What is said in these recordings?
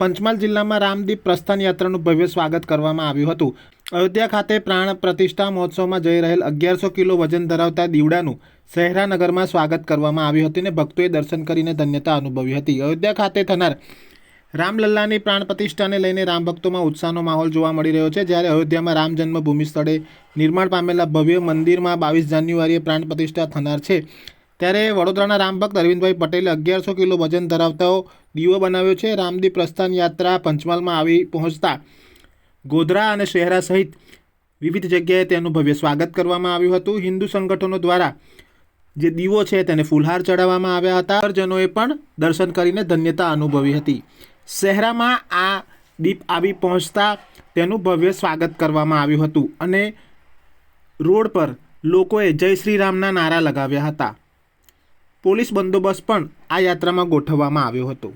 પંચમહાલ જિલ્લામાં રામદીપ પ્રસ્થાન યાત્રાનું ભવ્ય સ્વાગત કરવામાં આવ્યું હતું. અયોધ્યા ખાતે પ્રાણ પ્રતિષ્ઠા મહોત્સવમાં જઈ રહેલ અગિયારસો કિલો વજન ધરાવતા દીવડાનું શહેરાનગરમાં સ્વાગત કરવામાં આવ્યું હતું અને ભક્તોએ દર્શન કરીને ધન્યતા અનુભવી હતી. અયોધ્યા ખાતે થનાર રામલલ્લાની પ્રાણ પ્રતિષ્ઠાને લઈને રામ ભક્તોમાં ઉત્સાહનો માહોલ જોવા મળી રહ્યો છે. જ્યારે અયોધ્યામાં રામ જન્મભૂમિ સ્થળે નિર્માણ પામેલા ભવ્ય મંદિરમાં બાવીસ જાન્યુઆરીએ પ્રાણ પ્રતિષ્ઠા થનાર છે. ત્યારે વડોદરાના રામભક્ત અરવિંદભાઈ પટેલે અગિયારસો કિલો વજન ધરાવતો દીવો બનાવ્યો છે. રામદીપ પ્રસ્થાન યાત્રા પંચમહાલમાં આવી પહોંચતા ગોધરા અને શહેરા સહિત વિવિધ જગ્યાએ તેનું ભવ્ય સ્વાગત કરવામાં આવ્યું હતું. હિન્દુ સંગઠનો દ્વારા જે દીવો છે તેને ફૂલહાર ચડાવવામાં આવ્યા હતા. જનોએ પણ દર્શન કરીને ધન્યતા અનુભવી હતી. શહેરામાં આ દીપ આવી પહોંચતા તેનું ભવ્ય સ્વાગત કરવામાં આવ્યું હતું અને રોડ પર લોકોએ જય શ્રી રામના નારા લગાવ્યા હતા. પોલીસ બંદોબસ્ત પણ આ યાત્રામાં ગોઠવવામાં આવ્યો હતો.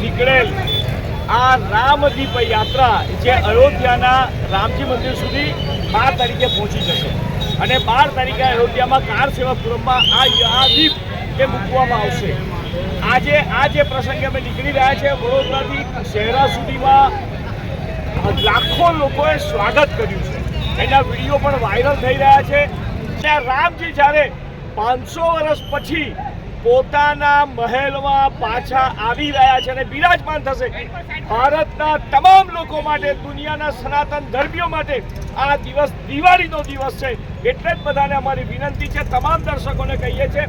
નીકળેલ આ રામદીપ યાત્રા જે અયોધ્યાના રામજી મંદિર સુધી બાર તારીખે પહોંચી જશે. અને બાર તારીખે અયોધ્યામાં કાર સેવાપુરમમાં આ આ દીપ એ મૂકવામાં આવશે. આજે આ જે પ્રસંગે અમે નીકળી રહ્યા છે વડોદરાથી શહેરા સુધીમાં લાખો લોકોએ સ્વાગત કર્યું છે. એના વીડિયો પણ વાયરલ થઈ રહ્યા છે. ત્યાં રામજી જ્યારે પાંચસો વર્ષ પછી પોતાના મહેલમાં પાછા આવી રહ્યા છે અને બિરાજમાન થશે. ભારતના તમામ લોકો માટે, દુનિયાના સનાતન ધર્મીઓ માટે આ દિવસ દિવાળીનો દિવસ છે. એટલે જ બધાને અમારી વિનંતી છે, તમામ દર્શકોને કહીએ છીએ,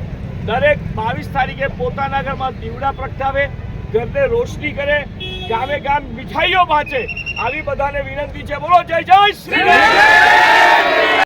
દરેક બાવીસ તારીખે પોતાના ઘરમાં દીવડા પ્રગટાવે, ઘરને રોશની કરે, ગામે ગામ મીઠાઈઓ વાંચે. આવી બધાને વિનંતી છે, બોલો જય જય શ્રી